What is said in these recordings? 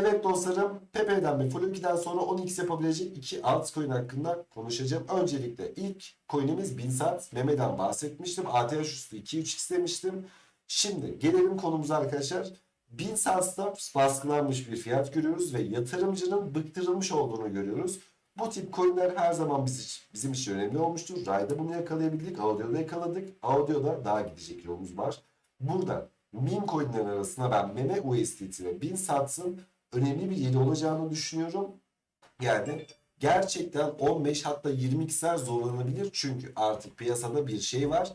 Evet dostlarım Pepe'den ve Floki'den sonra 10x yapabilecek iki altcoin hakkında konuşacağım. Öncelikle ilk coin'imiz Binsat. Meme'den bahsetmiştim. ATH üstü 2-3x demiştim. Şimdi gelelim konumuza arkadaşlar. Binsat'ta baskılanmış bir fiyat görüyoruz ve yatırımcının bıktırılmış olduğunu görüyoruz. Bu tip coinler her zaman biz, bizim için önemli olmuştur. Ray'da bunu yakalayabildik, Audio'da yakaladık. Audio'da daha gidecek yolumuz var. Burada meme coinlerin arasında ben Meme USDT ve Binsats'ın önemli bir yeri olacağını düşünüyorum. Yani gerçekten 15 hatta 20x'ler zorlanabilir. Çünkü artık piyasada bir şey var.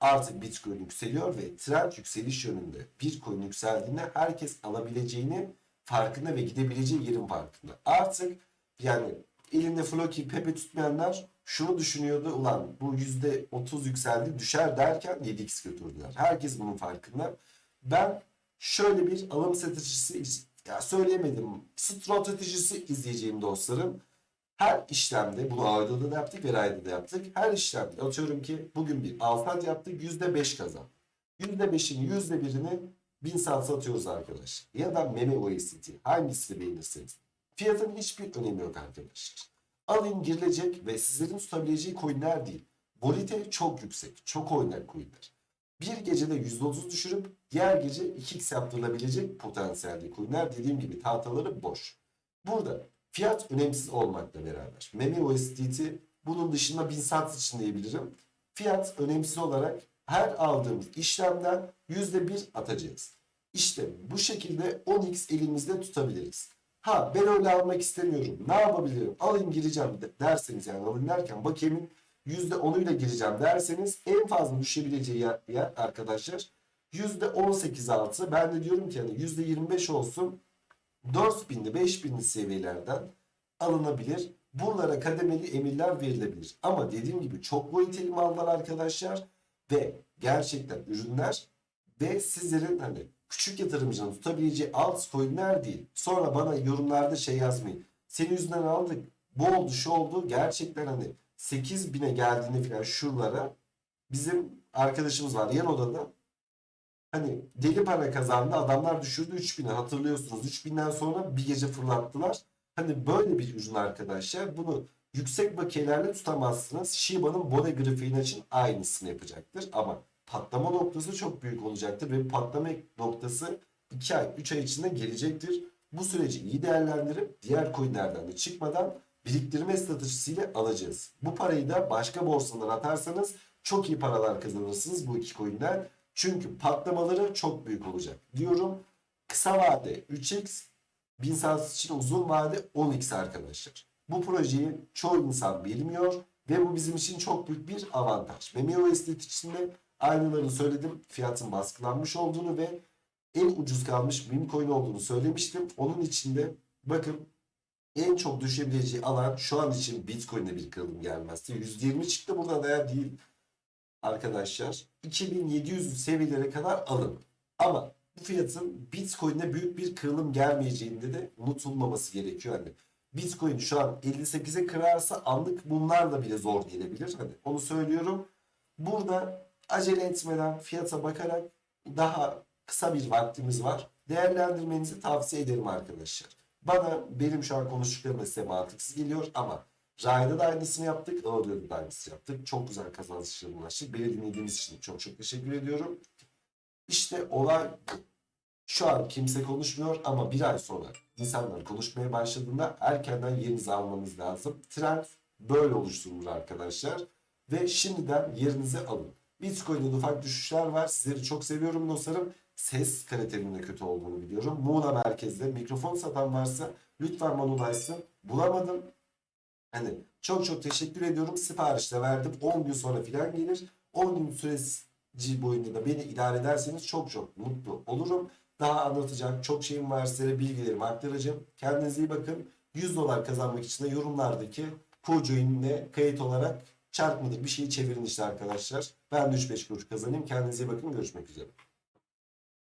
Artık Bitcoin yükseliyor ve trend yükseliş yönünde. Bir coin yükseldiğinde herkes alabileceğini farkında ve gidebileceği yerin farkında. Artık yani elinde Floki, Pepe tutmayanlar şunu düşünüyordu. Ulan bu %30 yükseldi düşer derken 7x götürdüler. Herkes bunun farkında. Ben şöyle bir alım stratejisi ya söyleyemedim. Stratejisi izleyeceğim dostlarım. Her işlemde bunu Audio'da da yaptık ve Ray'da da yaptık. Her işlemde atıyorum ki bugün bir alfat yaptık %5 kazan. %5'ini %1'ini 1000 saat satıyoruz arkadaş. Ya da meme OST hangisini beğenirseniz. Fiyatın hiçbir önemi yok arkadaşlar. Alın girilecek ve sizlerin tutabileceği coinler değil. Volite çok yüksek. Çok oynayan coinler. Bir gecede %30 düşürüp diğer gece 2x yaptırılabilecek potansiyelde coinler dediğim gibi tahtaları boş. Burada fiyat önemsiz olmakla beraber Meme USDT bunun dışında 1000 saat için diyebilirim. Fiyat önemsiz olarak her aldığımız işlemden %1 atacağız. İşte bu şekilde 10x elimizde tutabiliriz. Ha ben öyle almak istemiyorum. Ne yapabilirim? Alayım gireceğim de- derseniz yani alın derken bakayım %10'uyla gireceğim derseniz en fazla düşebileceği yer, yer arkadaşlar %18 altı. Ben de diyorum ki hani %25 olsun 4000'li 5000'li seviyelerden alınabilir. Buralara kademeli emirler verilebilir. Ama dediğim gibi çok voliteli mallar arkadaşlar ve gerçekten ürünler ve sizlerin hani küçük yatırımcının tutabileceği altcoin'ler değil. Sonra bana yorumlarda şey yazmayın. Senin yüzünden aldık. Bu oldu şu oldu. Gerçekten hani 8000'e geldiğinde falan şuralara bizim arkadaşımız var yan odada. Hani deli para kazandı. Adamlar düşürdü 3000'e hatırlıyorsunuz. 3000'den sonra bir gece fırlattılar. Hani böyle bir ürün arkadaşlar. Bunu yüksek bakiyelerle tutamazsınız. Shiba'nın Bone grafiğini için aynısını yapacaktır. Ama patlama noktası çok büyük olacaktır. Ve patlama noktası 2 ay 3 ay içinde gelecektir. Bu süreci iyi değerlendirip diğer coinlerden de çıkmadan biriktirme stratejisiyle alacağız. Bu parayı da başka borsalara atarsanız çok iyi paralar kazanırsınız bu iki coin'den. Çünkü patlamaları çok büyük olacak. Diyorum kısa vade 3x, 1000 saat için uzun vade 10x arkadaşlar. Bu projeyi çoğu insan bilmiyor ve bu bizim için çok büyük bir avantaj. Meme USDT için de aynılarını söyledim. Fiyatın baskılanmış olduğunu ve en ucuz kalmış meme coin olduğunu söylemiştim. Onun içinde bakın en çok düşebileceği alan şu an için Bitcoin'de bir kırılım gelmezse %20 çıktı burada değer değil arkadaşlar. 2700 seviyelere kadar alın. Ama bu fiyatın Bitcoin'de büyük bir kırılım gelmeyeceğinde de unutulmaması gerekiyor. Hani Bitcoin şu an 58'e kırarsa anlık bunlarla bile zor gelebilir. Hani onu söylüyorum. Burada acele etmeden fiyata bakarak daha kısa bir vaktimiz var. Değerlendirmenizi tavsiye ederim arkadaşlar. Bana benim şu an konuştuklarım da size mantıksız geliyor ama Ray'da da aynısını yaptık. Audio'da da aynısını yaptık. Çok güzel kazançlar ulaştık. Beni dinlediğiniz için çok çok teşekkür ediyorum. İşte olay şu an kimse konuşmuyor ama bir ay sonra insanlar konuşmaya başladığında erkenden yerinizi almanız lazım. Trend böyle oluşturulur arkadaşlar. Ve şimdiden yerinizi alın. Bitcoin'de ufak düşüşler var. Sizleri çok seviyorum dostlarım. Ses kalitemin de kötü olduğunu biliyorum. Muğla merkezde mikrofon satan varsa lütfen bana ulaşsın. Bulamadım. Hani çok çok teşekkür ediyorum. Sipariş de verdim. 10 gün sonra filan gelir. 10 gün süreci boyunca da beni idare ederseniz çok çok mutlu olurum. Daha anlatacak çok şeyim var size bilgilerimi aktaracağım. Kendinize iyi bakın. 100 dolar kazanmak için de yorumlardaki Cojoin'le kayıt olarak çarpmadık bir şeyi çevirin işte arkadaşlar. Ben de 3-5 kuruş kazanayım. Kendinize iyi bakın. Görüşmek üzere.